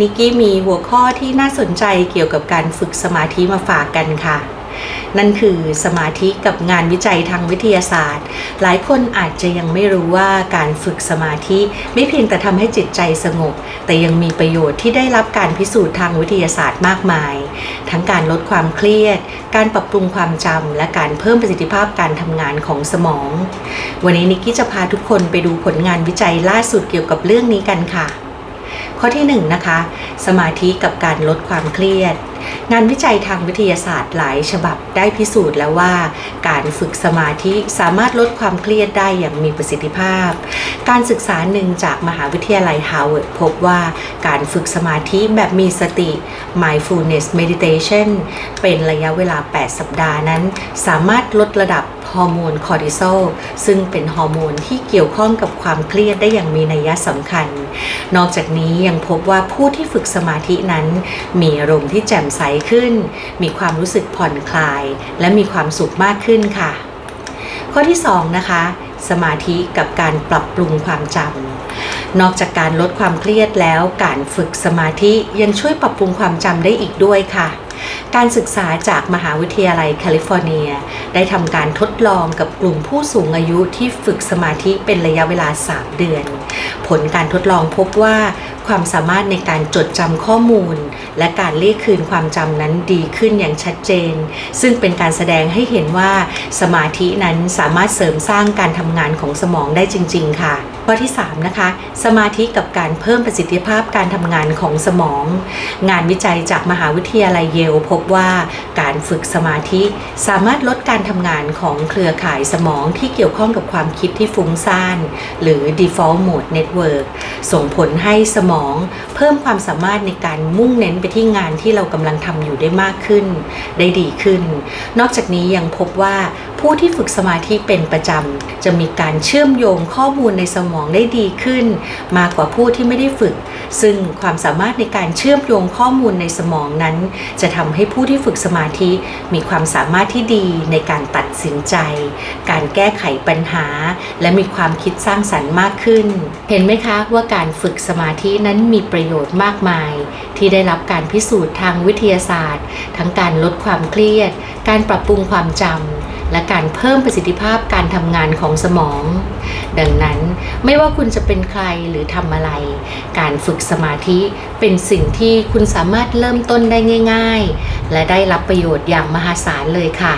นิกกี้มีหัวข้อที่น่าสนใจเกี่ยวกับการฝึกสมาธิมาฝากกันค่ะ นั่นคือสมาธิกับงานวิจัยทางวิทยาศาสตร์ หลายคนอาจจะยังไม่รู้ว่าการฝึกสมาธิไม่เพียงแต่ทำให้จิตใจสงบ แต่ยังมีประโยชน์ที่ได้รับการพิสูจน์ทางวิทยาศาสตร์มากมาย ทั้งการลดความเครียด การปรับปรุงความจำและการเพิ่มประสิทธิภาพการทำงานของสมอง วันนี้นิกกี้จะพาทุกคนไปดูผลงานวิจัยล่าสุดเกี่ยวกับเรื่องนี้กันค่ะ ข้อที่1นงนะคะ สมาธิกับการลดความเครียด งานวิจัยทางวิทยาศาสตร์หลายฉบับได้พิสูจน์แล้วว่า การฝึกสมาธิสามารถลดความเครียดได้อย่างมีประสิทธิภาพ การศึกษาหนึ่งจากมหาวิทยาลัยฮาร์วาร์ดพบว่าการฝึกสมาธิแบบมีสติ mindfulness meditation เป็นระยะเวลา 8 สัปดาห์นั้น สามารถลดระดับฮอร์โมนคอร์ติซอลซึ่งเป็นฮอร์โมนที่เกี่ยวข้องกับความเครียดได้อย่างมีนัยสำคัญ นอกจากนี้ยังพบว่าผู้ที่ฝึกสมาธินั้น มีอารมณ์ที่แจ่มใสขึ้น มีความรู้สึกผ่อนคลาย และมีความสุขมากขึ้นค่ะ ข้อที่2นะคะ สมาธิกับการปรับปรุงความจำนอกจากการลดความเครียดแล้วการฝึกสมาธิยังช่วยปรับปรุงความจำได้อีกด้วยค่ะ การศึกษาจากมหาวิทยาลัยแคลิฟอร์เนีย ได้ทำการทดลองกับกลุ่มผู้สูงอายุที่ฝึกสมาธิเป็นระยะเวลา 3 เดือน ผลการทดลองพบว่าความสามารถในการจดจำข้อมูล และการเรียกคืนความจำนั้นดีขึ้นอย่างชัดเจน ซึ่งเป็นการแสดงให้เห็นว่าสมาธินั้นสามารถเสริมสร้างการทำงานของสมองได้จริง ๆ ค่ะ ข้อที่ 3 นะคะ สมาธิกับการเพิ่มประสิทธิภาพการทำงานของสมอง งานวิจัยจากมหาวิทยาลัยเยลพบว่าการฝึกสมาธิสามารถลดการทำงานของเครือข่ายสมองที่เกี่ยวข้องกับความคิดที่ฟุ้งซ่านหรือ default mode network ส่งผลให้สมองเพิ่มความสามารถในการมุ่งเน้นไปที่งานที่เรากำลังทำอยู่ได้มากขึ้น ได้ดีขึ้น นอกจากนี้ยังพบว่า ผู้ที่ฝึกสมาธิเป็นประจำ จะมีการเชื่อมโยงข้อมูลในสมองได้ดีขึ้น มากกว่าผู้ที่ไม่ได้ฝึก ซึ่งความสามารถในการเชื่อมโยงข้อมูลในสมองนั้น จะทำให้ผู้ที่ฝึกสมาธิมีความสามารถที่ดีในการตัดสินใจ การแก้ไขปัญหา และมีความคิดสร้างสรรค์มากขึ้น เห็นไหมคะว่าการฝึกสมาธินั้นมีประโยชน์มากมาย ที่ได้รับการพิสูจน์ทางวิทยาศาสตร์ ทั้งการลดความเครียด การปรับปรุงความจำ และการเพิ่มประสิทธิภาพการทำงานของสมอง ดังนั้นไม่ว่าคุณจะเป็นใครหรือทำอะไร การฝึกสมาธิเป็นสิ่งที่คุณสามารถเริ่มต้นได้ง่าย ๆ และได้รับประโยชน์อย่างมหาศาลเลยค่ะ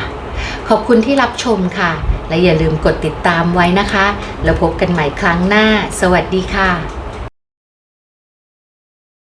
ขอบคุณที่รับชมค่ะ และอย่าลืมกดติดตามไว้นะคะ แล้วพบกันใหม่ครั้งหน้า สวัสดีค่ะ